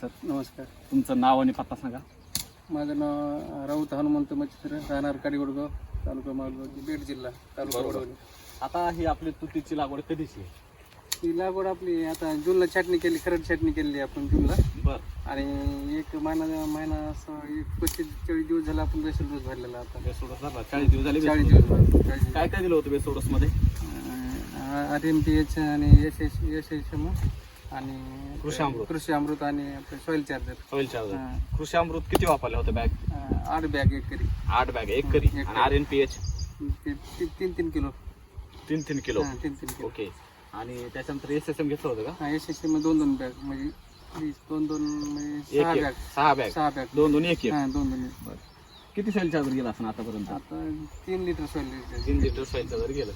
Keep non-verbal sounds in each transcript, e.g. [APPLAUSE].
Sir नमस्कार. तुमचं नाव आणि पत्ता सांगा. माझं नाव राऊत हनुमंत मच्छित्र राहणार काडीवडगाव तालुका मालगाव बीड जिल्हा तालुका बरोबर. वडवणी आता ही आपली तुतीची लागवड कधीची आहे? ही लागवड आपली आता जूनला छाटणी केली खरड छाटणी केली आपण जूनला. बर. आणि एक महिना महिना असं एक पस्तीस चाळीस दिवस झाला आपण बेसल डोस भरलेला आता. बेसोडस झाला चाळीस दिवस झाले चाळीस बेसोडस. दिवस भरले. चाळीस काय काय दिलं होतं बेसोडसमध्ये आर एम पी एच आणि S S S S M आणि कृषी अमृत. कृषी अमृत आणि आपलं सॉइल चार्जर सॉइल चार्जर कृषी अमृत किती वापरले होते बॅग आठ बॅग एक करी आठ बॅग एक करी एक आणि आर एन पी एच ते- ते- तीन तीन किलो. तीन तीन किलो. हा, तीन तीन किलो. ओके. आणि त्याच्यानंतर एस एस एम घेतलं होतं का? हा एस एसमध्ये दोन दोन बॅग म्हणजे वीस दोन दोन म्हणजे सहा एक. बॅग सहा बॅग सहा बॅग दोन दोन एक एक. हा दोन दोन बरं. किती सॉइल चार्जर गेला असं आतापर्यंत? आता तीन लिटर सोडले तीन लिटर सॉइल चार्जर गेलं.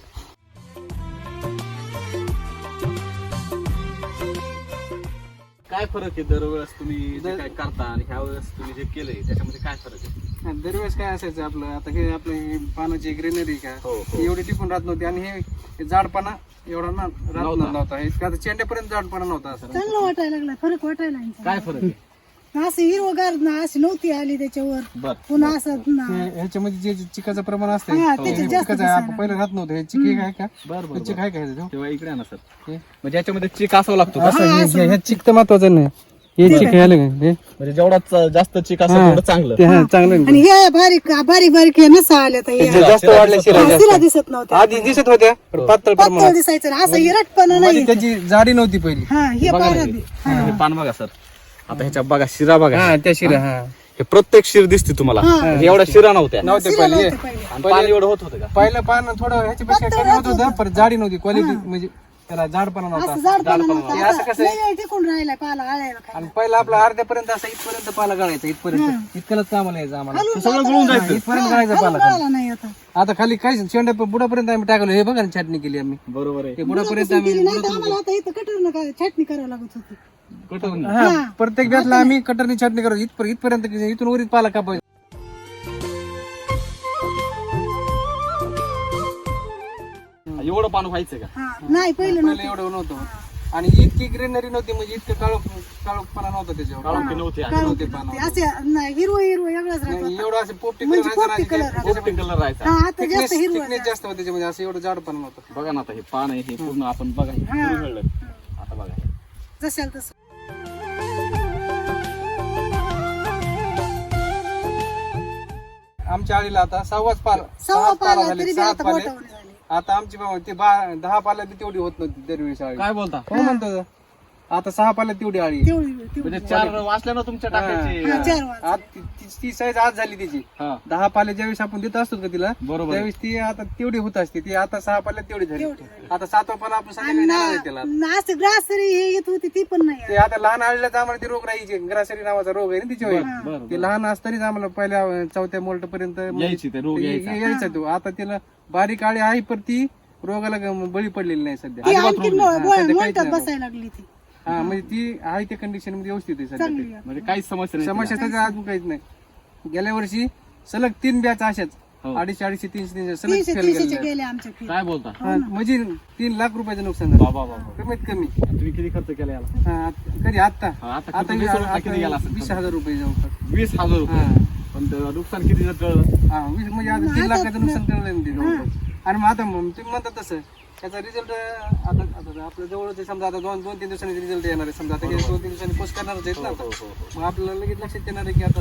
काय फरक आहे दरवेळेस तुम्ही जे दर- काय करता आणि ह्या वेळेस तुम्ही जे केलंय त्याच्यामध्ये काय फरक आहे दरवेळेस काय असायचं आपलं आता हे आपलं हे पानाची ग्रीनरी का हो, हो. एवढी टिकून राहत नव्हती आणि हे हे जाडपणा एवढा ना राहत नव्हता. नव्हता हे आता चेंड्यापर्यंत जाडपणा नव्हता असं चांगलं वाटायला लागला फरक वाटायला लागला. काय फरक आहे असं हिरवगार ना अशी नव्हती आली त्याच्यावर. बर पुन्हा असं ना. हे- ह्याच्यामध्ये जे जे चिकाचं प्रमाण असतं हा, हे जास्त आपण पहिलं राहत नव्हतं. हे चिक आहे का? बर बर हे चिक आहे का ह्याचं? तेव्हा इकडे आहे ना सर. हे? म्हणजे याच्यामध्ये चिक असावं लागतो का? असं हे- हे- हे चिक तर महत्वाचं नाही. हे चिक हे का? हे? म्हणजे जेवढा च- जास्त चिक असेल हा. तेवढं चांगलं. ते हा चांगलं आहे. आणि हे बारीक बारीक बारीक हे नसा आल्या तर जे हे जास्त वाढल्या शिरा शिरा जास्त. दिसत नव्हत्या. आधी दिसत होत्या पण पातळ पातळ दिसायचं ना असं हिरटपणा म्हणजे नाही त्याची जाडी नव्हती पहिली. हा हे पारा बी. हे. हे पान बघा सर. आता ह्याच्या बघा शिरा बघा. हा त्या शिरा हा. हे प्रत्येक शिर दिसते तुम्हाला. म्हणजे एवढ्या शिरा नव्हत्या. नव्हते पहिले. आणि पाणी एवढं होत होतं का? पहिलं पान थोडं ह्याच्यापेक्षा कमी होत होतं पण जाडी नव्हती. क्वालिटी म्हणजे त्याला जाडपणा नव्हता. जाडपणा नव्हता. हे असं आता कसं टिकून राहिलाय पाला आळायला. आणि पहिला आपला अर्ध्यापर्यंत असा इथपर्यंत पाला गळायचा इथपर्यंत. इतकंच कामाला यायचं आम्हाला. सगळं गळून ना. जायचं. इथपर्यंत गळायचा पाला खाली. नाही आता. आता खाली काय शेंड्या बुडापर्यंत आम्ही टाकलो हे बघा ना छाटणी केली आम्ही. बरोबर आहे. ते बुडापर्यंत आम्ही केली नाही तर आम्हाला आता इथं कटर छाटणी करावं लागत होती. हा प्रत्येक बॅचला आम्ही कटरनी छाटणी करतो. इथपर्यंत इथपर्यंत इथून वरीत पाला कापायचा. एवढं पान व्हायचं का? हा नाही पहिलं पहिलं एवढं नव्हतं. होत. आणि इतकी ग्रीनरी नव्हती म्हणजे इतकं काळो काळोखपणा नव्हता त्याच्यावर. काळोखी नव्हती नव्हते पानं. ते. असे नाही हिरवं हिरवं एवढाच राहतो. नाही, एवढं असं पोपटी म्हणजे पोपटी कलर पोपटी कलर राहायचा. हा आता जास्त हिरवं थिकनेस जास्त होते त्याच्यामध्ये असं एवढं जाडपणा नव्हतं. बघा ना आता हे पान आहे हे पूर्ण आपण बघा हे. पूर्ण आता बघा. हे. जशाल तसं. आमच्या आळीला आता सहावाच पाला सव्वा सहाच पाला पाला झाले तरी बी सहाच आता पाले. झाली आता आमची बाबा ते बा- दहा पाला बी तेवढी होत नव्हती दरवेळेस आळी काय बोलता? हो म्हणतो? आता सहा पाला तेवढी आळी. तेवढी तेवढी. म्हणजे चार वाचल्या ना तुमच्या टाकायचे. हा, चार वाजता आज ती- ती- ती साईज आज झाली त्याची हा. दहा पाले ज्यावेळेस आपण देत असतो का तिला बरोबर. आहे. त्यावेळेस ती आता तेवढी होत असते. ती आता सहा पाल्यात तेवढी झाली. तेवढी झाली. आता सातवा पाला आपण संध्याकाळी देणार आहे त्याला. ना असं ग्रास तरी हे येत होती ती पण नाही ते आता लहान आळीलाच आम्हाला ते रोग राहायचे. ग्रासरी नावाचा रोग आहे ना तिच्यावर. बरं ते लहान असतानाच आम्हाला पहिल्या चौथ्या मोल्ट पर्यंत यायची ते रोग यायचा. यायचा तो. आता तिला बारीक आळी आहे पण ती रोगाला ग- बळी पडलेली नाही सध्या. ती आणखी बसायला लागली ती. हा म्हणजे ती आहे त्या कंडिशनमध्ये व्यवस्थित आहे सध्या चांगली आहे. म्हणजे काहीच समस्या नाही समस्या सध्या अजून काहीच नाही. गेल्या वर्षी सलग तीन बॅच अशाच. हो. अडीचशे अडीचशे तीनशे तीनशे सलग तीनशे फेल तीनशेचे गेलेल्या. गेले आमच्या फी काय बोलता? हा, म्हणजे तीन लाख रुपयाचं नुकसान झालं. बाबा बाबा. कमीत कमी. तुम्ही किती खर्च केला याला? हा, आत- कधी? आता हा, आता वीस किती गेला असेल? वीस हजार रुपये जवळपास. वीस हजार रुपये. हा. पण ते नुकसान किती जर कळलं? हा वीस म्हणजे आता तीन लाखाचं नुकसान जवळपास. आणि मग आता मग तुम्ही म्हणता तसं. त्याचा रिझल्ट आता आता आपल्या जवळच समजा आता दोन दोन तीन दिवसांनी रिझल्ट येणार आहे. समजा आता हे दोन तीन दिवसांनी पोस्ट करणारच आहेत ना हो, आता. मग आपल्याला लगेच लक्षात येणार आहे की आता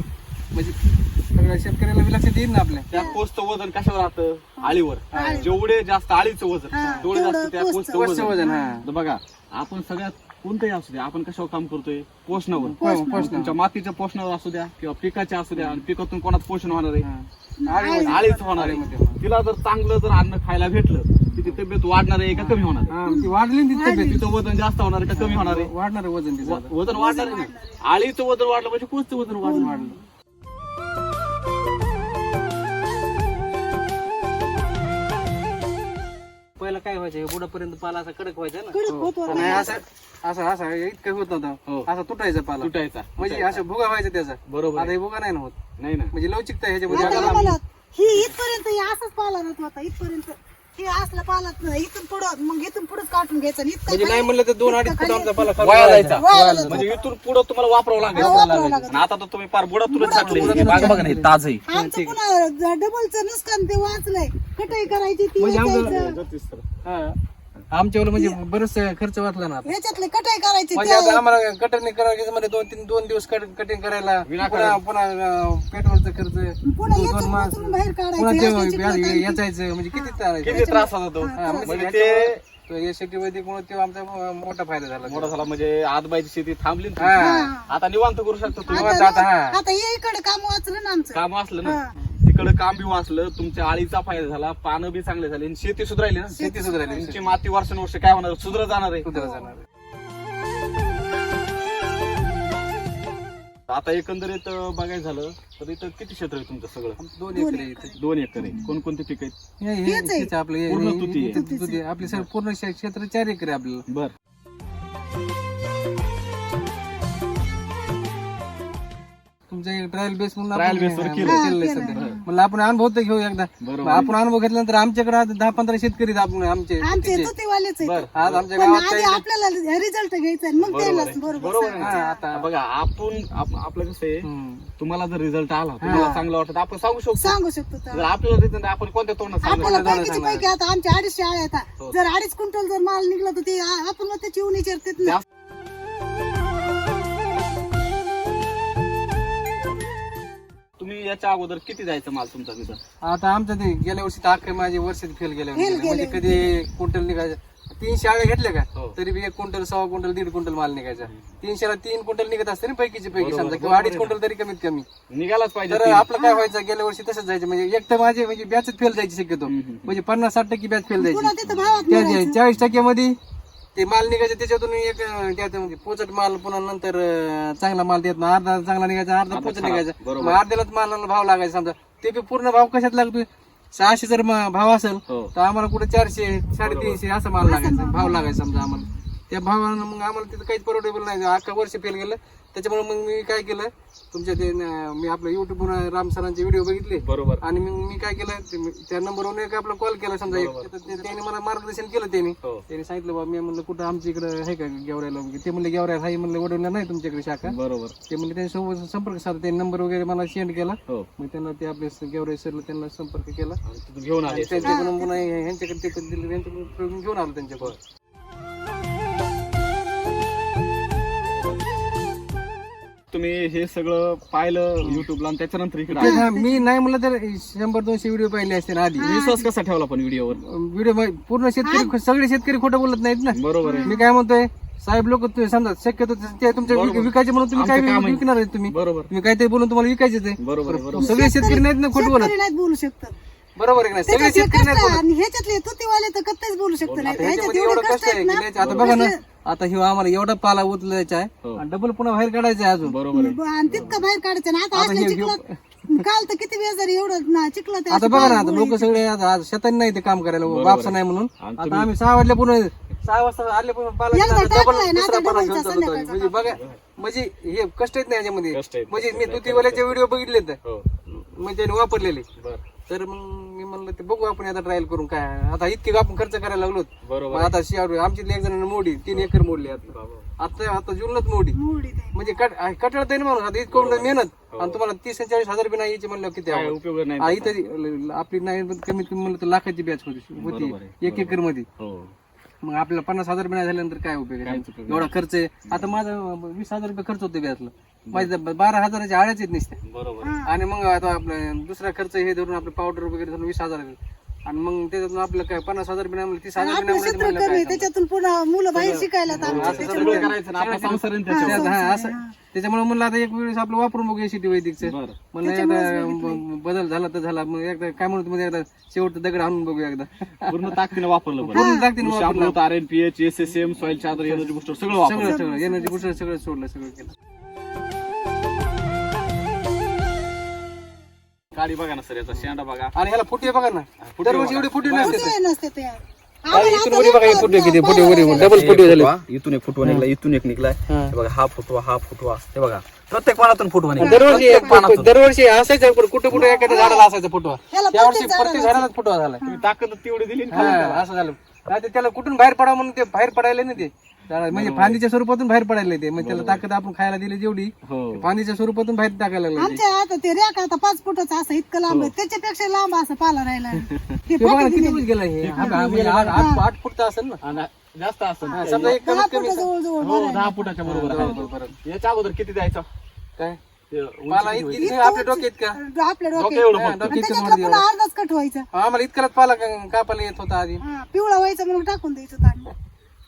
म्हणजे सगळ्या शेतकऱ्याला बी लक्षात येईल ना आपल्या. त्या पोस्टचं वजन कशावर राहतं? आळीवर. जेवढे जास्त आळीचं वजन तेवढे जास्त त्या पोस्टचं पोस्टचं वजन. वजन हा. तर बघा आपण सगळ्यात कोणतंही असू द्या आपण कशावर काम करतोय? पोषणावर. पोषणावर. तुमच्या मातीच्या पोषणावर असू द्या किंवा पिकाच्या असू द्या आणि पिकातून कोणात पोषण होणार आहे? हा. आळीमध्ये. आळीच होणार आहे. तिला जर चांगलं जर अन्न खायला भेटलं तिची तब्येत वाढणार आहे का कमी होणार हा, ती वाढली ना ती आहे तिचं वजन जास्त होणार आहे का कमी होणार आहे? वाढणार आहे वजन तिचं. व- वजन वाढणार आहे ना? आळीचं वजन वाढलं म्हणजे कोणतं वजन वाढलं पहिला काय व्हायचं? बुडापर्यंत पाला असा कडक व्हायचा ना? कडक होत होता. आणि असं असं असं इतकं होत हो. नव्हतं असं तुटायचा पाला. तुटायचा. म्हणजे असं भुगा व्हायचा त्याचा. बरोबर आता हे भुगा नाही ना होत. नाही ना. म्हणजे लवचिकता ह्याच्यामध्ये. आता आता आम्हाला ही इथपर्यंत हे असंच पाला राहत होता. इथपर्यंत हे असलं पालात इथून पुढं मग इथून पुढंच काढून घ्यायचं आणि इतकं म्हणजे नाही म्हणलं तर दोन अडीच फूट आमचा पाला वाया जायचा वाया जायचा. म्हणजे इथून पुढे तुम्हाला वापरावं लागेल वापरावं लागेल. आणि आता तर तुम्ही फार बुडातूनच टाकले बाग बघा ना हे ताज आहे आमचं पुन्हा डबलचं नुकसान ते वाचलंय कटाई करायची ती म्हणजे वेचायचं. हा. आमच्यावर म्हणजे बरेच खर्च वाचला ना आता. ह्याच्यातले कटाई करायची म्हणजे आता आम्हाला कटिंग करायचं मध्ये दोन तीन दोन दिवस कटिंग करायला पुन्हा पुन्हा पेट्रोलचा खर्च पुन्हा दोन मास पुन्हा ते याच्याची म्हणजे किती त्रास होता? तो हा, म्हणजे ते या शेतीमध्ये ते आमचा मोठा फायदा झाला. मोठा झाला म्हणजे आजबाईची शेती थांबली हा. आता निवांत करू शकता आता हा. इकडे काम वाचलं ना आमचं. काम असलं ना? तिकडे काम बी वाचलं तुमच्या आळीचा फायदा झाला पानं बी चांगले झाले आणि शेती सुधारली ना शेती सुधारली तुमची माती वर्षानुवर्ष काय होणार सुधरत जाणार आहे सुधारत जाणार आहे. आता एकंदरीत अं, बघायचं झालं तर इथं किती क्षेत्र आहे तुमचं सगळं दोन एकर आहे इथे. दोन एकर आहे कोणकोणती पिकं आहेत हे- हे- हेच आहे. हेच आपलं हे- पूर्ण हे- तुती आहे. इथे तुती आहे. आपले सर पूर्ण क्षे- क्षेत्र चार एकर आहे आपल्याला बर तुमचं ट्रायल बेस म्हणून Trial base वर हा, केलं. म्हणलं आपण अनुभव तर घेऊ एकदा बरोबर. मग आपण अनुभव घेतल्यानंतर आमच्याकडे आज दहा पंधरा शेतकरी आहेत आपण आमचे आमचे तुतीचे. तुतीवालेच बर आहेत आज आमच्या पण गावात आधी काही आपल्याला रिझल्ट घ्यायचा आहे, मग त्याला बरोबर बरोबर आहे हा, ना? आता बघा आपण आप- आपलं कसं आहे हम्म. तुम्हाला जर रिझल्ट आला तुम्हाला चांगलं वाटत आपण सांगू शकतो सांगू शकतो तर. जर आपल्याला रिझल्ट आपण कोणत्या तोंडात आपल्याला पैकीची पैकी आता आमच्या अडीचशे आळे आहेत हो. जर अडीच क्विंटल जर माल निघला तर ते आ- आपण मग त्याची उन्ही विचारतात ना जास्त- तुम्ही याच्या अगोदर किती जायचं माल तुमचा तिथं? आता आमचं ते गेल्या वर्षी तर अख्खे माझे वर्ष फेल गेले Fail. म्हणजे. कधी क्विंटल निघायचं. तीन शाळे घेतले का? हो. तरी बी एक क्विंटल सव्वा क्विंटल दीड क्विंटल माल निघायचा. तीनशेला तीन क्विंटल निघत असते ना पैकीचे पैकी समजा. किंवा अडीच क्विंटल तरी कमीत कमी. निघालाच पाहिजे तर आपलं काय व्हायचं? गेल्या वर्षी तसंच जायचं. म्हणजे एक तर माझे म्हणजे बॅच फेल जायची शक्यतो. म्हणजे पन्नास साठ टक्के बॅच फेल पुन्हा जायची तिथं भावात त्या चाळीस टक्क्यामध्ये ते माल निघायचे त्याच्यातून एक त्यात म्हणजे पोचट माल पुन्हा नंतर चांगला माल देत ना अर्धा चांगला निघायचा अर्धा पोचट निघायचा. मग अर्ध्यालाच मालाला भाव लागायचा. समजा ते बी पूर्ण भाव कशात लागतोय? सहाशे जर भाव असेल हो. तर आम्हाला कुठे चारशे साडेतीनशे असा माल लागायचा. भाव लागायचा समजा आम्हाला. त्या भावानं मग आम्हाला तिथं काहीच परवडेबल नाही. अख्खा वर्ष फेल गेलं. त्याच्यामुळे मग मी काय केलं तुमच्या ते न- मी आपलं युट्यूब राम सरांचे व्हिडिओ बघितले. बरोबर. आणि मग मी काय केलं ते मी- त्या नंबरवरून एक आपला कॉल केला समजा एक. तर ते- त्यांनी मला मार्गदर्शन केलं त्यांनी. हो. त्यांनी सांगितलं बाबा मी म्हणलं कुठं आमच्या इकडे आहे का गेवरायला वगैरे ते म्हणले गेवरायला आहे म्हणलं वडवला नाही तुमच्याकडे शाखा. बरोबर. ते म्हणले त्यांच्यासोबत संपर्क साधला त्यांनी नंबर वगैरे मला सेंड केला. हो. मग त्यांना ते आपले गेवराई सरला त्यांना संपर्क केला. आणि तिथून घेऊन आले. त्यांच्याकडून पुन्हा ह्यांच्याकडे ते दिले त्यांच्याकडून घेऊन आलो त्यांच्याकडे तुम्ही हे सगळं पाहिलं युट्यूबला आणि त्याच्यानंतर इकडे ना, मी नाही म्हणलं तर शंभर दोनशे व्हिडिओ पाहिले असते ना आधी विश्वास कसा ठेवला पण व्हिडिओवर? व्हिडिओ पूर्ण शेतकरी सगळे शेतकरी खोटं बोलत नाहीत ना. बरोबर आहे. मी काय म्हणतोय साहेब लोक समजा शक्यतो ते तुमच्या विक- विकायचे म्हणून तुम्ही काय आमचं काम आहे. विकणार आहे तुम्ही? बरोबर. तुम्ही काहीतरी बोलून तुम्हाला विकायचे ते. बरोबर आहे, बरोबर सगळे शेतकरी नाहीत ना खोट बोलत. शेतकरी बोलू शकतात बरोबर आहे की नाही? सगळे त्याच्यातले शेतकरी नाहीत कष्ट बोलत. आणि ह्याच्यातले तुतीवाले तर कत्तेच बोलू शकत नाही ह्याच्यात एवढे कष्ट आहे की ना. आता बघा ना. आता हे आम्हाला एवढा पाला उचलायचा हो. आहे आणि डबल पुन्हा बाहेर काढायचा आहे अजून. बरोबर आहे. आणि तितकं बाहेर काढायचं? ना आता काल तर किती वेळ जरी एवढं ना चिखला आता बघा ना आता लोक सगळे आता आज शेतांनी नाही ते काम करायला बापसा नाही म्हणून. आता आम्ही सहा वाजल्या पुन्हा सहा वाजता आले पण पाला दुसरा घेऊन चाललो होतो. म्हणजे बघा म्हणजे हे कष्ट आहेत ना याच्यामध्ये. कष्ट. म्हणजे मी तुतीवाल्याचे व्हिडिओ बघितले तर हो. म्हणजे त्यांनी वापरलेले. बर. तर मग मी म्हणलं ते बघू आपण आता ट्रायल करून काय. आता इतके आपण खर्च करायला लागलो बरोबर आता शिवाड आमची एक जणांनी मोडी तीन एकर मोडली आता. आता आता मोडी. मोडी ते. म्हणजे कट कटाळता येईल माणूस आता इतकं मेहनत. आणि तुम्हाला तीस आणि चाळीस हजार रुपये नाही यायचे म्हणलं किती काय आवड. उपयोग नाही. हा, इथं आपली नाही पण कमीत कमी म्हणलं तर लाखाची बॅच होती बरोबर होती आहे, एक एकरमध्ये. हो. मग आपल्याला पन्नास हजार रुपये नाही झाल्यानंतर काय उपयोग आहे? एवढा खर्च आहे. आता माझा वीस हजार रुपये खर्च होतो बॅचला माझ्या बारा हजाराच्या आळ्याच येत नसते बरोबर. आणि मग आता आपलं दुसरा खर्च हे धरून आपलं पावडर वगैरे धरून वीस हजार. आणि मग त्याच्यातून आपलं काय पन्नास हजार रुपये नाही म्हणलं तीस हजार आपलं नाही क्षेत्र म्हणलं कमी त्याच्यातून पुन्हा मुलं बाहेर शिकायला तर आमचे. सगळं करायचं ना आपला संसार आहे ना त्याच्यावर. काय हा असं. त्याच्यामुळे म्हणलं आता एक वेळेस आपलं वापरून बघूया शेती वैदिकचं. बरं. म्हणलं एकदा ब- बदल झाला तर झाला. मग एकदा काय म्हणतो मध्ये एकदा शेवटचं दगड आणून बघूया एकदा. पूर्ण ताकदीने वापरलं पूर्ण ताकदीने कृषी वापरलं. Amrut R N P H S S M soil चादर एनर्जी बुस्टर सगळं वापरलं. सगळं सगळं. एनर्जी बुस्टर सगळं सोडलं सगळं केलं. गाडी बघा ना सर याचा शेंडा बघा. आणि ह्याला फुटे बघा ना. दरवर्षी एवढे फुटे नसते नसते ते. अरे इथून वरी बघा हे फुटे किती फुटे वरी डबल फुटे झाले. इथून एक फुटवा निघला इथून एक निघलाय हा. हे बघा हा फुटवा हा फुटवा. हे बघा प्रत्येक पानातून फुटवा निघाला. दरवर्षी प्रत्येक पानातून. दरवर्षी असायचं कुठं कुठं एखाद्या झाडाला असायचा फुटवा. ह्याला यावर्षी प्रत्येक प्रत्येक झाडालाच फुटवा झाला. तुम्ही ताकद तेवढी दिली ना खाली. त्याला. असं झालं. नाही तर त्याला कुठून बाहेर पडावं म्हणून ते बाहेर पडायला नाही ते त्याला म्हणजे फांदीच्या स्वरूपातून बाहेर पडायला ते म्हणजे त्याला ताकद आपण खायला दिली जेवढी हो. फांदीच्या स्वरूपातून बाहेर टाकायला लागलं. आमच्या आता ते रेक आता पाच फुटाचं असं इतकं लांब आहे. त्याच्यापेक्षा लांब असं पाला राहिला. [LAUGHS] हे ते बघा ना, फाटी किती गेलं हे? हा, हा, म्हणजे आठ आठ- आठ फूटचं असेल ना? आणि जास्त असं हा, समजा एक दहा कमीत कमी फुटा जवळ जवळ हो दहा फुटाच्या बरोबर आहे. याच्या अगोदर किती द्यायचं? काय? पाला किती इतकी आपल्या डोक्यात का? आपल्या डोकं डोक्यात एवढं हा, फक्त. डोक्यात त्याच्यातलं पुन्हा अर्धाच कट व्हायचं. आम्हाला पाला का- कापायला येत होता आधी. हा, पिवळा व्हायचा म्हणून टाकून द्यायचं तांड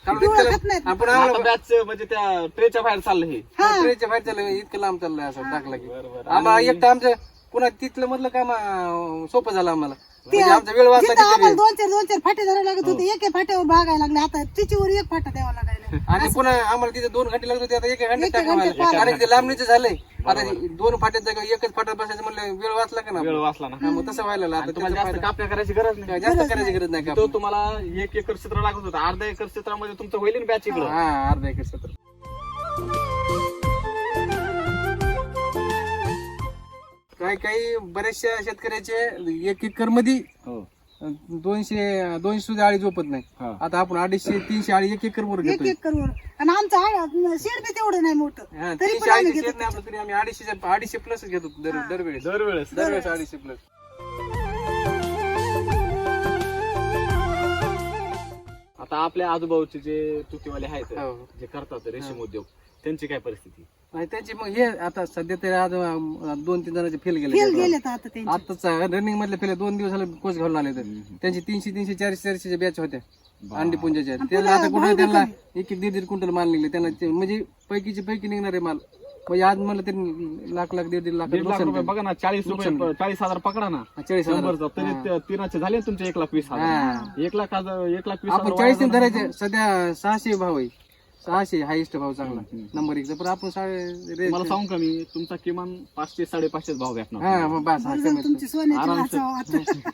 कारण पिवळा इतकं- खात नाहीत. आपण आता आम्हाला बॅच म्हणजे त्या ट्रेच्या बाहेर चाललं हे. ट्रेच्या बाहेर चाललं इतकं लांब चाललंय असं टाकलं की. आम्हाला एकटं आमचं पुन्हा तिथलं मधलं काम अं, सोपं झालं आम्हाला. म्हणजे आमचा वेळ वाचला आम्हाला दोन चार दोन चार फाटे धरायला लागत होते एक एक फाट्यावर भागायला लागले. आता तिच्यावर एक फाटा द्यावा लागायला आणि पुन्हा आम्हाला तिथे दोन घंटे लागत होते आता एक घंटे टाकायला आणि ते लांबणीचं झालंय. आता दोन फाट्यात जागा एकच फाट्यात बसायचं म्हणलं वेळ वाचला का ना? वेळ वाचला ना. मग तसं व्हायला लागलं. आता तुम्हाला त्याचा जास्त कापण्या करायची गरज नाही. जास्त करायची गरज नाही का तो तुम्हाला एक एकर क्षेत्र लागत होतं. अर्धा एकर क्षेत्रामध्ये तुमचं होईल ना बॅच इकडं? हा अर्धा एकर क्षेत्र. काही काही बऱ्याचशा शेतकऱ्याचे एक एकरमध्ये दोनशे दोनशे सुद्धा आळी झोपत नाही. हा. आता आपण अडीचशे तीनशे आळी एक एकर वर एक घेतोय. एक करोड आणि आमचं शेड बी तेवढं नाही मोठं. हा, तरी तीनशे पण आम्ही आळीचे घेतो शेत नाही आपलं तरी आम्ही अडीचशे अडीचशे प्लस घेतो दर दरवेळेस. दरवेळेस. दरवेळेस अडीचशे प्लस. आता आपल्या आजूबाजूचे जे तुतीवाले आहेत हो. जे करतात रेशीम उद्योग त्यांची काय परिस्थिती? नाही त्यांची मग हे आता सध्या तरी आज अं, दोन तीन जणांचे फेल गेले फेल गेले तर आता त्यांचे. आताच रनिंग मधले फेल दोन दिवस झाले कोच घालून आले तर त्यांची तीनशे तीनशे चारशे चारशे बॅच होत्या. अंडी पुंजाच्या. त्याला आता कुठे त्यांना एक एक दीड दीड क्विंटल माल निघले. त्यांना ते म्हणजे पैकीचे पैकी निघणारे माल. म्हणजे आज मला तरी लाख लाख दीड दीड लाख दीड लाख रुपये. बघा ना चाळीस रुपये चाळीस हजार पकडा ना. चाळीस हजार. शंभरचा. तरी ते तीनाचे झाले ना तुमचे एक लाख वीस हजार. एक लाख हजार एक लाख वीस आपण हजार चाळीस धरायचे. सध्या सहाशे भाव आहे. सहाशे हायेस्ट भाव चांगला. नंबर एकचा. पण आपण साडे मला सांगू का मी? तुमचा किमान पाचशे साडेपाचशे भाव भेटणार. हा मग बस हा कमी तुमची सोन्याची आरामशीर. वाचावं आता.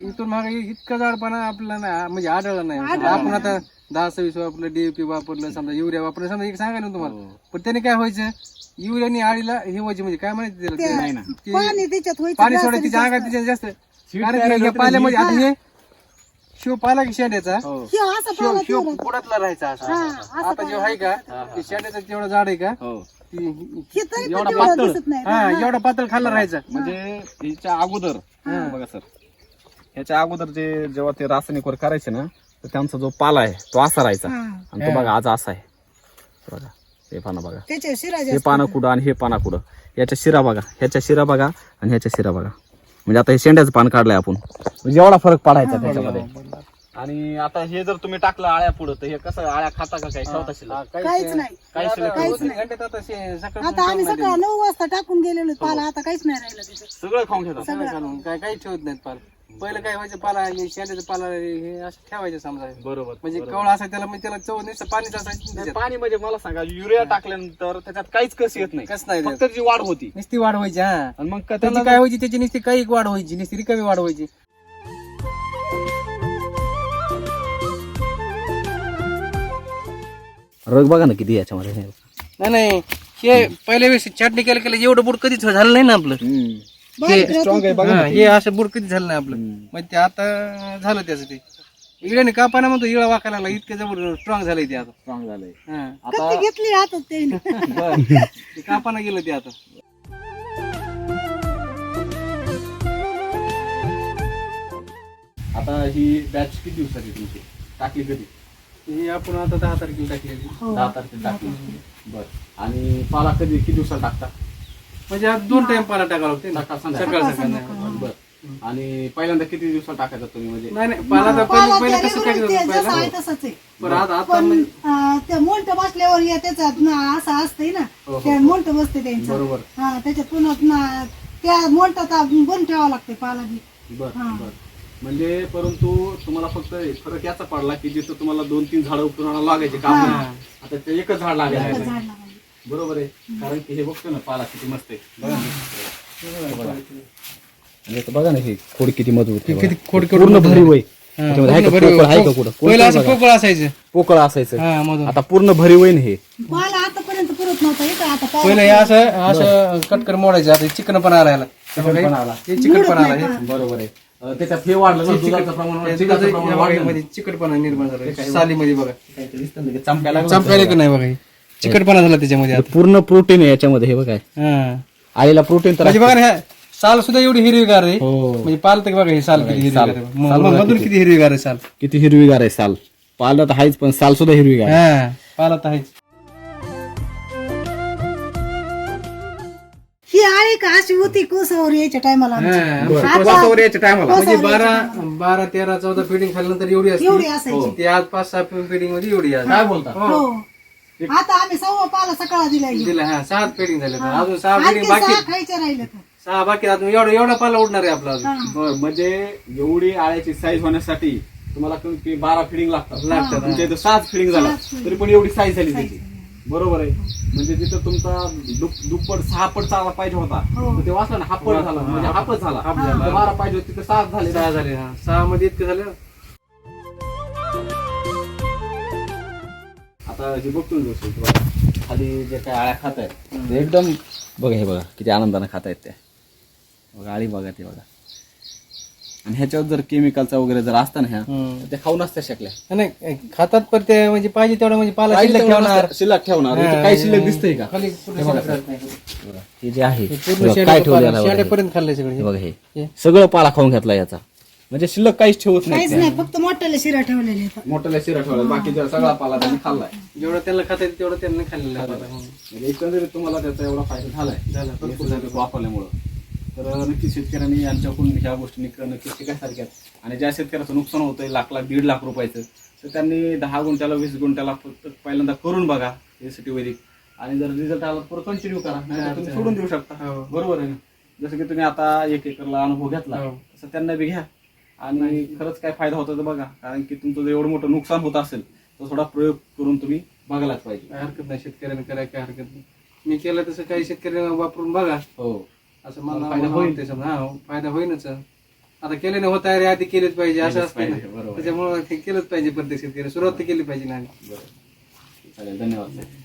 इथून मागे इतका जाडपणा आपल्याला ना म्हणजे आढळला नाही. आपण आता दहा सव्वीस वापरलं डीएपी वापरलं समजा युरिया वापरलं समजा एक सांगा ना तुम्हाला. पण त्याने काय व्हायचं? युरियानी आळीला हे व्हायचे म्हणजे काय म्हणायचं त्याला? ते- नाही ना ते पाणी त्याच्यात सोडायचं तिच्या. अंगात तिच्या जास्त. कारण तयार की होते या ना, पाल्यामध्ये आता हे शिव पाला की शेंड्याचा? हो. हे असं शिव पाला शिव तेवढं. पुढातला राहायचा असा. हा, असं आता जेव्हा आहे का? ते शेंड्याचं तेवढं झाड आहे का? हो. ती- हे तरी पण एवढा तेवढं पातळ. दिसत नाही. हा एवढा पातळ खाल्ला राहायचा. म्हणजे ह्याच्या अगोदर बघा सर. ह्याच्या अगोदर जे जेव्हा ते रासायनिक वर करायचे ना तर त्यांचा जो पाला आहे तो असा राहायचा. हा. आणि तो बघा आज असा आहे. बघा हे पानं बघा. त्याच्या शिरा हे जास्त पानं कुठं आणि हे पाना कुठं? याच्या शिरा बघा ह्याच्या शिरा बघा आणि ह्याच्या शिरा बघा. म्हणजे आता हे शेंड्याचं पान काढलंय आपण. म्हणजे एवढा फरक पडायचा त्याच्यामध्ये. आणि आता हे जर तुम्ही टाकलं आळ्या पुढं तर हे कसं आळ्या खाता का काही शिल्लक? काहीच नाही. काही शिल्लक दोन तीन घंट्यात आता शे- सकाळपासून आता आम्ही नाही सकाळ नऊ वाजता टाकून गेलेलो पाला आता काहीच नाही राहिलं तिथं. सगळं खाऊन घेतात. सगळं. घालून काय काही ठेवत नाहीत पाल. पहिलं काय व्हायचं पाला हे शेंड्याचं पाला हे असं ठेवायचं समजा. बरोबर म्हणजे कवळ असायचं त्याला म्हणजे त्याला चव नुसतं पाणीच असायचं नाही, त्याच्यात. पाणी म्हणजे मला सांगा युरिया टाकल्यानंतर त्याच्यात काहीच कस येत नाही. कसं नाही. फक्त जी वाढ होती. नुसती वाढ व्हायची हा. आणि मग का त्याची त्याला काय व्हायची त्याची नुसती काही वाढ व्हायची नुसती रिकामी वाढ व्हायची. रग बघा ना किती याच्यामध्ये. नाही नाही हे पहिल्या वेळेस छाटणी केलं केलं एवढं बुड कधीच झालं नाही ना आपलं. बारीक राहत हा, हे असं बुड कधीच झालं नाही आपलं. म्हणजे ते आता झालं त्याचं ते. इळ्याने कापाना म्हणतो इळा वाकायला लागला. इतकं जबर स्ट्रॉंग झालंय ते आता. स्ट्रॉंग झालंय. हा. कत्ती घेतली ते? [LAUGHS] कापाना गेलं ते आता. आता ही बॅच किती दिवसाची तुमची? टाकली कधी? ही आपण आता दहा तारखेला टाकलेली. दहा तारखेला टाकली. बर. आणि पाला कधी किती दिवसाला टाकता? म्हणजे आज दोन टाइम पाला टाकावं लागते ना. सकाळ संध्याकाळ. सकाळ सकाळ नाही. बर. आणि पहिल्यांदा किती दिवसाला टाकायचा तुम्ही म्हणजे? नाही नाही पाला तर पाला पहिले त्या पहिले कसं regular टाकत ते जसं आहे होतं तसंच आहे. पण आता आता पण म्हणजे अं, ते मोल्ट बसल्यावर हे त्याचा न- असं असतंय ना. हो, त्या मोल्ट बसते त्यांचं. बरोबर. हा त्याच्यात पुन्हा न- त्या मोल्टात बंद ठेवावं लागते पाला बी बर हा. बर. म्हणजे परंतु तुम्हाला फक्त फरक याचा पडला की जिथं तुम्हाला दोन तीन झाडं आणावं लागायचे का आता ते एकच झाड एकच लागायचं. झाड. बरोबर आहे. कारण की हे बघतो ना पाला किती मस्त आहे. बघा ना. हे बघा. आणि इथं बघा ना ही खोड किती मजबूत आहे किती बघा. खोड पूर्ण भरीव आहे त्याच्यामध्ये आहे का पूर्ण भरीव. पोकळ आहे का कुठं? पहिलं असं कोणतं पोकळ असायचं. पोकळ असायचं. हा मधून. आता पूर्ण भरीव आहे ना हे. मला आतापर्यंत पुरत नव्हतं इथं आता पाव- पहिलं हे असं असं कटकर मोडायचं आता चिकन पण आला. हे चिकन पण आला हे. बरोबर आहे. अं, त्याच्यात हे वाढलं ना, दुधाचं प्रमाण वाढलं, चिकाचं प्रमाण वाढलं. ना. चिकटपणा निर्माण झाला सालीमध्ये बघा. काहीतरी दिसतं ना, ते चमकायला लागलं. चमकायला की नाही बघा हे. चिकटपणा झाला त्याच्यामध्ये आता. पूर्ण प्रोटीन आहे याच्यामध्ये हे बघा. हा. आईला प्रोटीन तर म्हणजे बघा ना ह्या साल सुद्धा एवढी हिरवीगार आहे. हो. म्हणजे पालत बघा हे साल किती हिरवीगार आहे. मधून किती हिरवीगार आहे साल? किती हिरवीगार आहे साल. पाला तर आहेच पण साल सुद्धा हिरवीगार आहे. हा पालत आहेच. ही आळी का अशी होती कोसावर यायच्या टायमाला कोसावर यायच्या टायमाला. म्हणजे बारा बारा तेरा चौदा फिडिंग खाल्ल्यानंतर एवढी असते एवढी असायची. ती आज पाच सहा फिडिंगमध्ये एवढी आज काय बोलता? हो. आता आम्ही सव्वा पाला सकाळ दिला दिला हा सहा फिडिंग झाले तर. अजून सहा फिडिंग बाकी सहा खायचे राहिले तर. सहा बाकी अजून एवढा एवढा पाला उडणार आहे आपला अजून. हा. बरं, म्हणजे एवढी आळ्याची साईज होण्यासाठी तुम्हाला कमीत कमी बारा फिडिंग लागतात. लागतात, तुमच्या इथं सात फिडिंग झाला. तरी पण एवढी साईज झाली त्याची. बरोबर आहे. म्हणजे तिथं तुमचा दुप- दुप्पट सहा पट चालला पाहिजे होता. हो. तर ते वाचला ना हापट झाला. म्हणजे हापच झाला. बारा पाहिजे होते तिथं सात झाले. सहा झाले हा. सहा मध्ये इतके झाले. हे बघतो. खाली जे काय आळ्या खात आहेत ते एकदम बघा हे बघा किती आनंदाने खात आहेत त्या बघा आळी बघा ते बघा. आणि ह्याच्यावर जर केमिकलचा वगैरे जर असता ना ह्या तर ते खाऊ नसत्या शकल्या. नाही खातात पण ते म्हणजे पाहिजे तेवढं म्हणजे पाला शिल्लक ठेवणार. शिल्लक ठेवणार. काही शिल्लक दिसतंय का? खाली हे जे आहे पूर्ण काय बघा. शेंड्यापर्यंत खाल्ले सगळे. बघा हे. सगळं पाला खाऊन घेतला याचा. म्हणजे शिल्लक काहीच ठेवत नाही काहीच नाही फक्त मोठ्याला शिरा ठेवलेले आहेत. मोठ्याला शिरा ठेवला बाकीचा सगळा पाला त्यांनी खाल्लाय जेवढं त्यांना खाता येतं तेवढं त्यांना खाल्लेलं आहे आता. म्हणजे एकंदरीत तुम्हाला त्याचा एवढा फायदा झालाय झाला. भरपूर झाले वापरल्यामुळं तर नक्की शेतकऱ्यांनी यांच्याकडून ह्या गोष्टी निक- नक्की शिकायसारख्या आहेत. आणि ज्या शेतकऱ्याचं नुकसान होतंय लाख लाख दीड लाख रुपयाचं तर त्यांनी दहा गुंठ्याला वीस गुंठ्याला फक्त पहिल्यांदा करून बघा एसीटी वैदिक आणि जर रिझल्ट आला तर कंटिन्यू करा नाहीतर तुम्ही सोडून देऊ शकता हो. बरोबर आहे ना जसं की तुम्ही आता एक एकरला अनुभव घेतला हो. तसं त्यांना बी घ्या आणि खरंच काय फायदा होतो तर बघा कारण की तुमचं जर एवढं मोठं नुकसान होत असेल तर थोडा प्रयोग करून तुम्ही बघायलाच पाहिजे. काय हरकत नाही शेतकऱ्यांनी करायला काय हरकत नाही. मी केलं तसं काही शेतकऱ्यांना वापरून बघा. हो. असं मला फायदा होईल. वाटतंय समजा हा फायदा होईनच. आता केल्याने होत आहे रे आधी केलेच पाहिजे असं केलंच असतं ना. पाहिजे, बरोबर. त्याच्यामुळे ते केलंच पाहिजे प्रत्येक शेतकरी सुरुवात तर केली पाहिजे ना. बरं चालेल धन्यवाद. साहेब